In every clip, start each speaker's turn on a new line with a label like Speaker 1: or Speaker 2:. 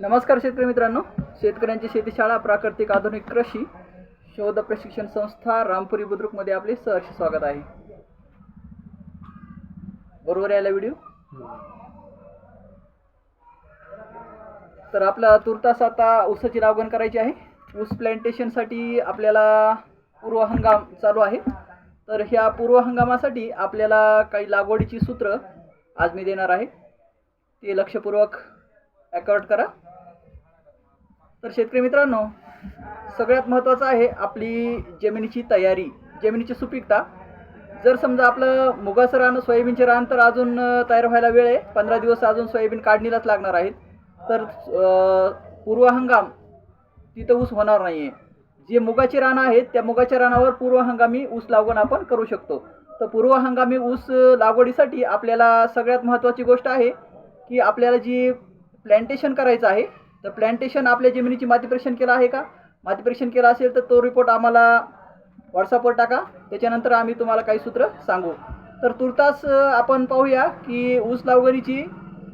Speaker 1: नमस्कार शेतकरी मित्रांनो. शेतकऱ्यांची शेतीशाळा प्राकृतिक आधुनिक कृषी शोध प्रशिक्षण संस्था रामपुरी बुद्रुकमध्ये आपले सहर्ष स्वागत आहे. बरोबर यायला व्हिडिओ? तर आपला तुर्तास आता ऊसाची लागवण करायची आहे. ऊस प्लांटेशनसाठी आपल्याला पूर्व हंगाम चालू आहे. तर ह्या पूर्व हंगामासाठी आपल्याला काही लागवडीची सूत्र आज मी देणार आहे. ते लक्षपूर्वक अकॉर्ड करा. तर शेतकरी मित्रांनो सगळ्यात महत्त्वाचं आहे आपली जमिनीची तयारी जमिनीची सुपीकता. जर समजा आपलं मुगाचं रान सोयाबीनचे रान तर अजून तयार व्हायला वेळ आहे. पंधरा दिवस अजून सोयाबीन काढणीलाच लागणार आहेत. तर पूर्व हंगाम तिथं ऊस होणार नाही आहे जे मुगाची रानं आहेत त्या मुगाच्या रानावर पूर्व हंगामी ऊस लागवण आपण करू शकतो. तर पूर्व हंगामी ऊस लागवडीसाठी आपल्याला सगळ्यात महत्त्वाची गोष्ट आहे की आपल्याला जी प्लॅन्टेशन करायचं आहे तर प्लॅन्टेशन आपल्या जमिनीची माती परीक्षण केलं आहे का? माती परीक्षण केलं असेल तर तो रिपोर्ट आम्हाला व्हॉट्सअपवर टाका. त्याच्यानंतर आम्ही तुम्हाला काही सूत्र सांगू. तर तुर्तास आपण पाहूया की ऊस लागवडीची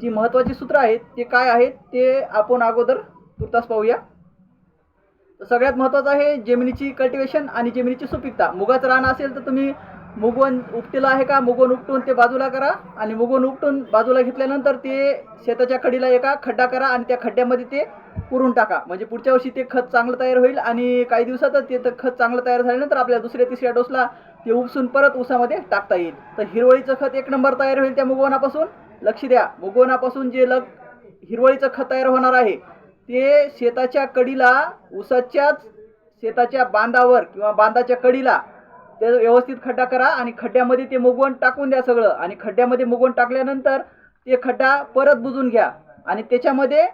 Speaker 1: जी महत्त्वाची सूत्र आहेत ते काय आहेत ते आपण अगोदर तुर्तास पाहूया. तर सगळ्यात महत्त्वाचं आहे जमिनीची कल्टिवेशन आणि जमिनीची सुपीकता. मुगाचं रान असेल तर तुम्ही मुगवण उपटेलं आहे का? मुगवण उपटून ते बाजूला करा आणि मुगवण उपटून बाजूला घेतल्यानंतर ते शेताच्या कडीला एका खड्डा करा आणि त्या खड्ड्यामध्ये ते पुरून टाका. म्हणजे पुढच्या वर्षी ते खत चांगलं तयार होईल आणि काही दिवसातच ते खत चांगलं तयार झाल्यानंतर आपल्या दुसऱ्या तिसऱ्या डोसला ते उपसून परत ऊसामध्ये टाकता येईल. तर हिरवळीचं खत एक नंबर तयार होईल त्या मुगवणापासून लक्ष द्या मुगवणापासून जे लग हिरवळीचं खत तयार होणार आहे ते शेताच्या कडीला ऊसाच्याच शेताच्या बांधावर किंवा बांधाच्या कडीला ते व्यवस्थित खड्डा करा आणि खड्ड्यामध्ये ते मुगवण टाकून द्या सगळं. आणि खड्ड्यामध्ये मुगवण टाकल्यानंतर ते खड्डा परत बुजून घ्या. आणि त्याच्यामध्ये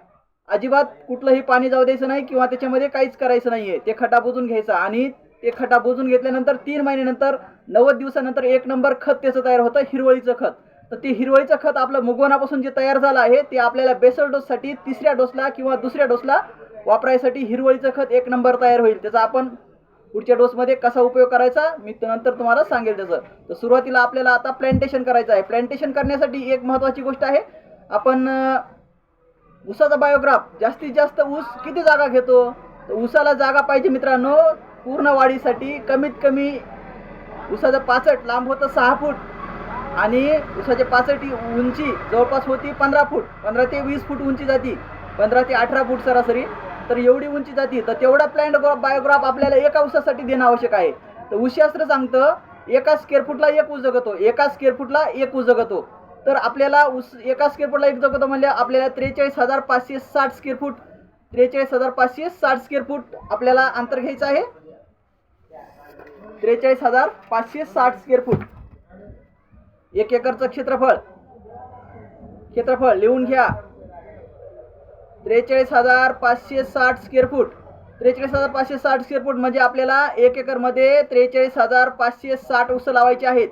Speaker 1: अजिबात कुठलंही पाणी जाऊ द्यायचं नाही किंवा त्याच्यामध्ये काहीच करायचं नाही आहे ते खड्डा बुजून घ्यायचा आणि ते खड्डा बुजून घेतल्यानंतर तीन महिन्यानंतर नव्वद दिवसानंतर एक नंबर खत त्याचं तयार होतं हिरवळीचं खत. तर ते हिरवळीचं खत आपलं मुगवणापासून जे तयार झालं आहे ते आपल्याला बेसल डोससाठी तिसऱ्या डोसला किंवा दुसऱ्या डोसला वापरायसाठी हिरवळीचं खत एक नंबर तयार होईल. त्याचा आपण पुढच्या डोसमध्ये कसा उपयोग करायचा मी नंतर तुम्हाला सांगेल त्याचं. तर सुरुवातीला आपल्याला आता प्लॅन्टेशन करायचं आहे. प्लॅन्टेशन करण्यासाठी एक महत्त्वाची गोष्ट आहे. आपण ऊसाचा बायोग्राफ जास्तीत जास्त ऊस किती जागा घेतो? तर ऊसाला जागा पाहिजे मित्रांनो पूर्ण वाढीसाठी कमीत कमी ऊसाचं पाचट लांब होतं सहा फूट. आणि ऊसाचे पाचट ही उंची जवळपास होती पंधरा फूट. पंधरा ते वीस फूट उंची जाती. पंधरा ते अठरा फूट सरासरी. तर एवढी उंची जाती. तर तेवढा प्लॅन्ट बायोग्राफ आपल्याला एका उसासाठी देणं आवश्यक आहे. तर उशास्त्र सांगतं एका स्क्वेअर फूटला एक ऊस जगतो एका स्क्वेअर फूटला एक ऊस जगतो. तर आपल्याला उस एका स्क्वेअर फूटला एक जगतो म्हणजे आपल्याला त्रेचाळीस हजार पाचशे साठ स्क्वेअर फूट त्रेचाळीस हजार पाचशे साठ स्क्वेअर फूट आपल्याला अंतर घ्यायचं आहे. त्रेचाळीस हजार पाचशे साठ स्क्वेअर फूट एक एकरचं क्षेत्रफळ. क्षेत्रफळ लिहून घ्या. त्रेचाळीस हजार पाचशे साठ स्क्वेअर फूट त्रेचाळीस हजार पाचशे साठ स्क्वेअर फूट म्हणजे आपल्याला एक एकरमध्ये त्रेचाळीस हजार पाचशे साठ उस लावायचे आहेत.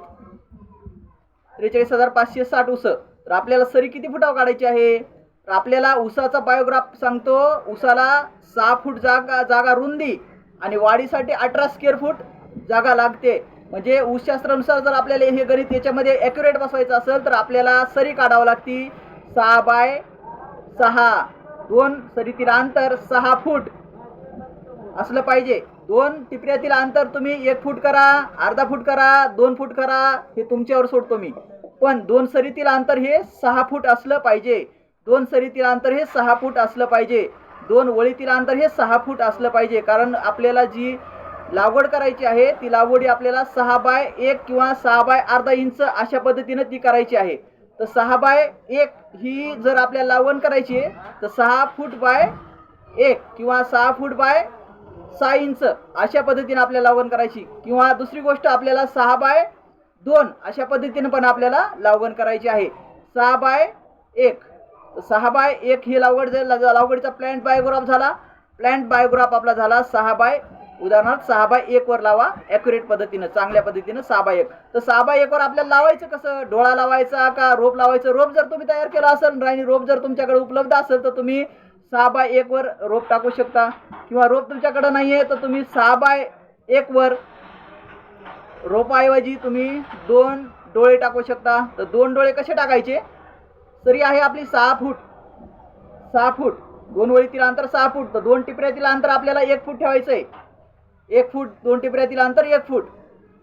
Speaker 1: त्रेचाळीस हजार पाचशे साठ उस तर आपल्याला सरी किती फुटावर काढायची आहे? तर आपल्याला उसाचा बायोग्राफ सांगतो. उसाला सहा फूट जागा जागा रुंदी आणि वाढीसाठी अठरा स्क्वेअर फूट जागा लागते. म्हणजे ऊसशास्त्रानुसार जर आपल्याला हे गणित याच्यामध्ये ॲक्युरेट बसवायचं असेल तर आपल्याला सरी काढावं लागती. सहा बाय सहा. दोन सरीतील अंतर सहा फूट. असलं पाहिजे. दोन टिपऱ्यातील अंतर तुम्ही एक फूट करा अर्धा फूट करा दोन फूट करा हे तुमच्यावर सोडतो मी. पण दोन सरीतील अंतर हे सहा फूट असलं पाहिजे. दोन सरीतील अंतर हे सहा फूट असलं पाहिजे. दोन वळीतील अंतर हे सहा फूट असलं पाहिजे. कारण आपल्याला जी लागवड करायची आहे ती लागवडी आपल्याला सहा बाय एक किंवा सहा बाय अर्धा इंच अशा पद्धतीनं ती करायची आहे. तर सहा बाय एक ही जर आपल्याला लावण करायची आहे तर सहा फूट बाय एक किंवा सहा फूट बाय सहा इंच अशा पद्धतीने आपल्याला लावण करायची. किंवा दुसरी गोष्ट आपल्याला सहा बाय दोन अशा पद्धतीने पण आपल्याला लावण करायची आहे. सहा बाय एक. सहा बाय एक ही लागवड लावगडीचा प्लॅन्ट बायोग्राफ झाला. प्लॅन्ट बायोग्राफ आपला झाला सहा बाय उदाहरणार्थ सहा बाय एक वर लावा ॲक्युरेट पद्धतीनं चांगल्या पद्धतीनं सहा बाय एक. तर सहा बाय एक वर आपल्याला लावायचं कसं? डोळा लावायचा का रोप लावायचं? रोप जर तुम्ही तयार केला असेल आणि रोप जर तुमच्याकडे उपलब्ध असेल तर तुम्ही सहा बाय एक वर रोप टाकू शकता. किंवा रोप तुमच्याकडे नाही आहे तर तुम्ही सहा बाय एक वर रोपाऐवजी तुम्ही दोन डोळे टाकू शकता. तर दोन डोळे कसे टाकायचे? तरी आहे आपली सहा फूट. सहा फूट. दोन वळीतील अंतर सहा फूट. तर दोन टिपऱ्यातील अंतर आपल्याला एक फूट ठेवायचं आहे एक फूट दोन टिपऱ्यातील अंतर एक फूट.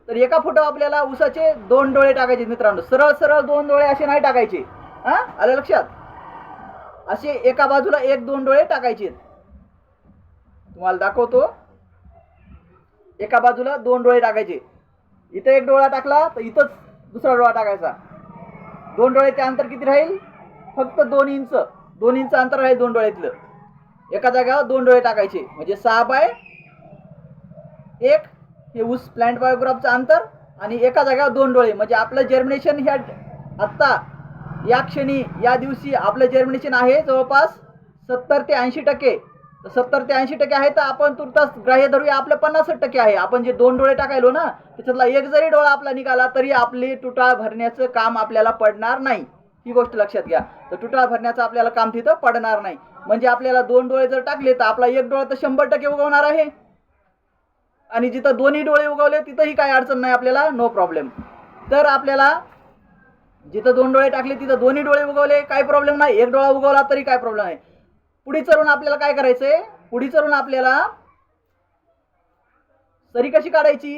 Speaker 1: तर एका फुटावर आपल्याला उसाचे दोन डोळे टाकायचे मित्रांनो. सरळ सरळ दोन डोळे असे नाही टाकायचे. हां? आलं लक्षात? असे एका बाजूला एक दोन डोळे टाकायचे तुम्हाला दाखवतो. एका बाजूला दोन डोळे टाकायचे. इथं एक डोळा टाकला तर इथंच दुसरा डोळा टाकायचा. दोन डोळ्याचे अंतर किती राहील? फक्त दोन इंच. दोन इंच अंतर राहील दोन डोळ्यातलं. एका जाग्यावर दोन डोळे टाकायचे. म्हणजे सहा बाय एक हे ऊस प्लांट बायोग्राफचं अंतर आणि एका जागेवर दोन डोळे. म्हणजे आपलं जर्मिनेशन ह्या आत्ता या क्षणी या दिवशी आपलं जर्मिनेशन आहे जवळपास सत्तर ते ऐंशी टक्के. तर सत्तर ते ऐंशी टक्के आहे तर आपण तुर्तास ग्राह्य धरूया आपलं पन्नास टक्के आहे. आपण जे दोन डोळे टाकायलो ना त्याच्यातला एक जरी डोळा आपला निघाला तरी आपली तुटाळ भरण्याचं काम आपल्याला पडणार नाही. ही गोष्ट लक्षात घ्या. तर तुटाळ भरण्याचं आपल्याला काम तिथं पडणार नाही. म्हणजे आपल्याला दोन डोळे जर टाकले तर आपला एक डोळा तर शंभर टक्के उगवणार आहे. आणि जिथं दोन्ही डोळे उगवले तिथंही काही अडचण नाही आपल्याला? नो प्रॉब्लेम तर आपल्याला जिथं दोन डोळे टाकले तिथं दोन्ही डोळे उगवले. काही प्रॉब्लेम नाही? एक डोळा उगवला तरी काय प्रॉब्लेम नाही पुढी चरून आपल्याला काय करायचंय? पुढी चरून आपल्याला सरी कशी काढायची?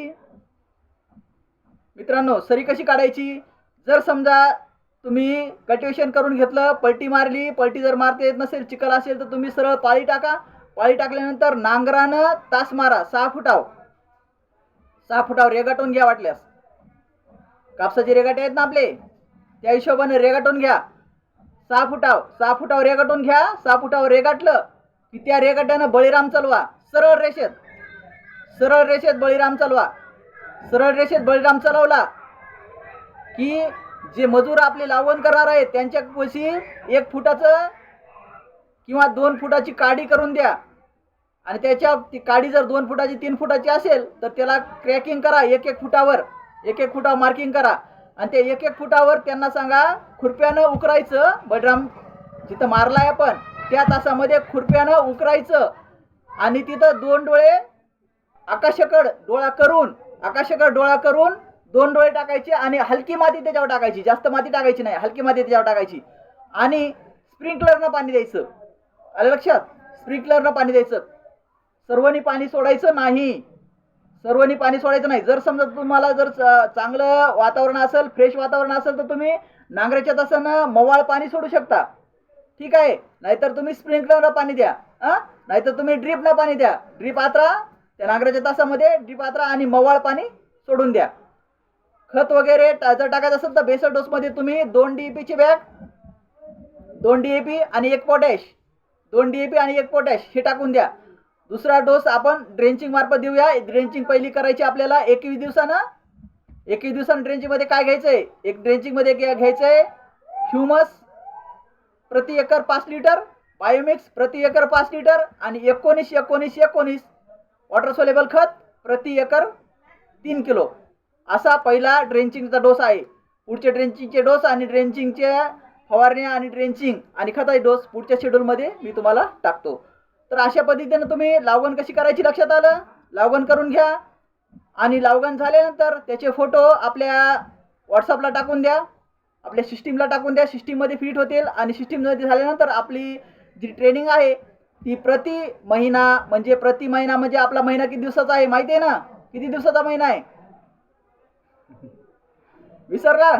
Speaker 1: मित्रांनो सरी कशी काढायची? जर समजा तुम्ही कल्टिवेशन करून घेतलं पलटी मारली पलटी जर मारता येत नसेल चिखल असेल तर तुम्ही सरळ पाळी टाका. पाळी टाकल्यानंतर नांगरानं तास मारा सहा फुटाव. सहा फुटावर रेगाटून घ्या वाटल्यास. कापसाचे रेगाटे आहेत ना आपले? त्या हिशोबाने रेगाटून घ्या. सहा फुटाव सहा फुटावर रेगाटून घ्या. सहा फुटावर रेगाटलं की त्या रेगाट्यानं बळीराम चालवा. सरळ रेषेत. सरळ रेषेत बळीराम चालवा. सरळ रेषेत बळीराम चालवला की जे मजूर आपले लावण करणार आहेत त्यांच्यापाशी एक फुटाचं किंवा दोन फुटाची काडी करून द्या. आणि त्याच्या ती काडी जर दोन फुटाची तीन फुटाची असेल तर त्याला क्रॅकिंग करा एक एक फुटावर. एक एक फुटावर मार्किंग करा. आणि ते एक एक फुटावर त्यांना सांगा खुरप्यानं उकरायचं बडराम जिथं मारलाय आपण त्या तासामध्ये खुरप्यानं उकरायचं. आणि तिथं दोन डोळे आकाशाकड डोळा करून आकाशाकड डोळा करून दोन डोळे टाकायचे आणि हलकी माती त्याच्यावर टाकायची. जास्त माती टाकायची नाही हलकी माती त्याच्यावर टाकायची. आणि स्प्रिंकलरनं पाणी द्यायचं. आलं लक्षात? स्प्रिंकलरनं पाणी द्यायचं. सर्वांनी पाणी सोडायचं नाही. सर्वांनी पाणी सोडायचं नाही. जर समजा तुम्हाला जर चांगलं वातावरण असेल फ्रेश वातावरण असेल तर तुम्ही नांगराच्या तासानं मवाळ पाणी सोडू शकता. ठीक आहे? नाहीतर तुम्ही स्प्रिंकलरला पाणी द्या. हां नाहीतर तुम्ही ड्रीपला पाणी द्या. ड्रीप आत्रा त्या नांगराच्या तासामध्ये ड्रीप आत्रा आणि मवाळ पाणी सोडून द्या. खत वगैरे जर टाकायचं असेल तर बेसल डोसमध्ये तुम्ही दोन डी पीची बॅग दोन डी ए पी आणि एक पोटॅश दोन डी ए पी आणि एक पोटॅश हे टाकून द्या. दुसरा डोस आपण ड्रेंचिंग मार्फत देऊया. ड्रेंचिंग पहिली करायची आपल्याला एकवीस दिवसानं. एकवीस दिवसानं ड्रेंचिंगमध्ये काय घ्यायचं आहे एक ड्रेंचिंगमध्ये घ्या- घ्यायचं आहे ह्युमस प्रति एकर पाच लिटर बायोमिक्स प्रति एकर पाच लिटर आणि एकोणीस एकोणीस एकोणीस. वॉटर सोलेबल खत प्रति एकर तीन किलो. असा पहिला ड्रेंचिंगचा डोस आहे. पुढचे ड्रेंचिंगचे डोस आणि ड्रेंचिंगचे फवारण्या आणि ड्रेंचिंग आणि खताचे डोस पुढच्या शेड्यूलमध्ये मी तुम्हाला टाकतो. तर अशा पद्धतीनं तुम्ही लावण कशी करायची लक्षात आलं? लावण करून घ्या. आणि लावगण झाल्यानंतर त्याचे फोटो आपल्या व्हॉट्सअपला टाकून द्या. आपल्या सिस्टीमला टाकून द्या. सिस्टीममध्ये फिट होतील. आणि सिस्टीममध्ये झाल्यानंतर आपली जी ट्रेनिंग आहे ती प्रति महिना म्हणजे प्रति महिना म्हणजे आपला महिना किती दिवसाचा आहे माहिती आहे ना? किती दिवसाचा महिना आहे? विसरला?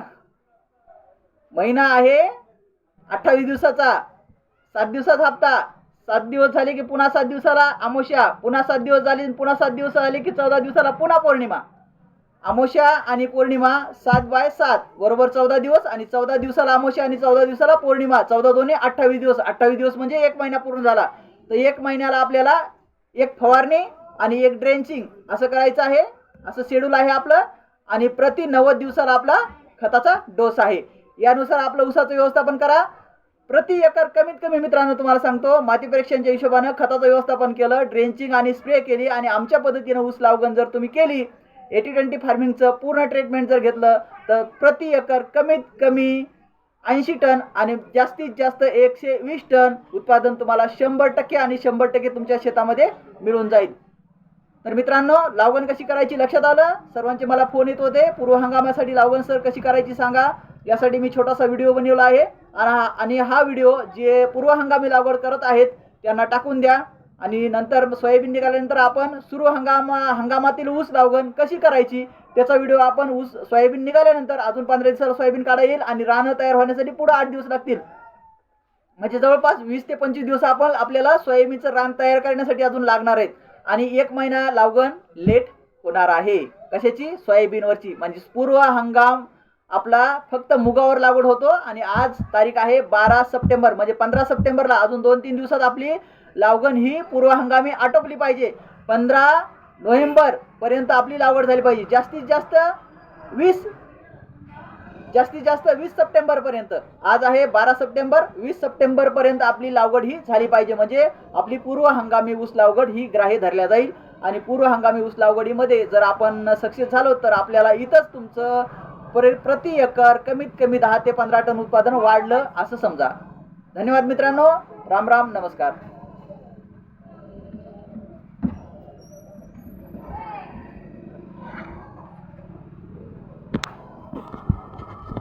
Speaker 1: महिना आहे अठ्ठावीस दिवसाचा. सात दिवसाचा हप्ता. सात दिवस झाले की पुन्हा सात दिवसाला अमावस्या पुन्हा सात दिवस झाले पुन्हा सात दिवस झाले की चौदा दिवसाला पुन्हा पौर्णिमा. अमावस्या आणि पौर्णिमा सात बाय सात बरोबर चौदा दिवस आणि चौदा दिवसाला अमावस्या आणि चौदा दिवसाला पौर्णिमा. चौदा दोन्ही अठ्ठावीस दिवस अठ्ठावीस दिवस म्हणजे एक महिना पूर्ण झाला. तर एक महिन्याला आपल्याला एक फवारणी आणि एक ड्रेंचिंग असं करायचं आहे. असं शेड्यूल आहे आपलं. आणि प्रति नव्वद दिवसाला आपला खताचा डोस आहे. यानुसार आपलं ऊसाचं व्यवस्थापन करा. प्रति एकर कमीत कमी मित्रांनो तुम्हाला सांगतो माती परीक्षणच्या हिशोबानं खताचं व्यवस्थापन केलं ड्रेंचिंग आणि स्प्रे केली आणि आमच्या पद्धतीनं ऊस लावगण जर तुम्ही केली एटी ट्वेंटी फार्मिंगचं पूर्ण ट्रीटमेंट जर घेतलं तर प्रति एकर कमीत कमी ऐंशी टन आणि जास्तीत जास्त एकशे वीस टन उत्पादन तुम्हाला शंभर टक्के आणि शंभर टक्के तुमच्या शेतामध्ये मिळून जाईल. तर मित्रांनो लावण कशी करायची लक्षात आलं? सर्वांचे मला फोन येत होते. पूर्व हंगामासाठी लावण सर कशी करायची सांगा. यासाठी मी छोटासा व्हिडिओ बनवला आहे. आणि हा- आणि हा व्हिडिओ जे पूर्व हंगामी लागवड करत आहेत त्यांना टाकून द्या. आणि नंतर सोयाबीन निघाल्यानंतर आपण सुरू हंगामा हंगामातील ऊस लागवण कशी करायची त्याचा व्हिडिओ आपण ऊस सोयाबीन निघाल्यानंतर अजून पंधरा दिवसाला सोयाबीन काढा येईल आणि रानं तयार होण्यासाठी पुढे आठ दिवस लागतील. म्हणजे जवळपास वीस ते पंचवीस दिवस आपण आपल्याला सोयाबीनचं रान तयार करण्यासाठी अजून लागणार आहेत. आणि एक महिना लागवण लेट होणार आहे. कशाची? सोयाबीनवरची. म्हणजे पूर्व हंगाम आपला फक्त मुगावर लागवड होतो आणि आज तारीख आहे बारा सप्टेंबर म्हणजे पंधरा सप्टेंबरला अजून दोन तीन दिवसात आपली लावगण ही पूर्व हंगामी आटोपली पाहिजे. पंधरा नोव्हेंबर पर्यंत आपली लागवड झाली पाहिजे. जास्तीत जास्त वीस जास्तीत जास्त वीस सप्टेंबर पर्यंत. आज आहे बारा सप्टेंबर वीस सप्टेंबर पर्यंत आपली लागवड ही झाली पाहिजे. म्हणजे आपली पूर्व हंगामी ऊस लागवड ही ग्राह्य धरल्या जाईल. आणि पूर्व हंगामी ऊस लागवडीमध्ये जर आपण सक्सेस झालो तर आपल्याला इथंच तुमचं प्रति एकर कमीत कमी दहा ते पंधरा टन उत्पादन वाढलं असं समजा. धन्यवाद मित्रांनो. राम राम. नमस्कार.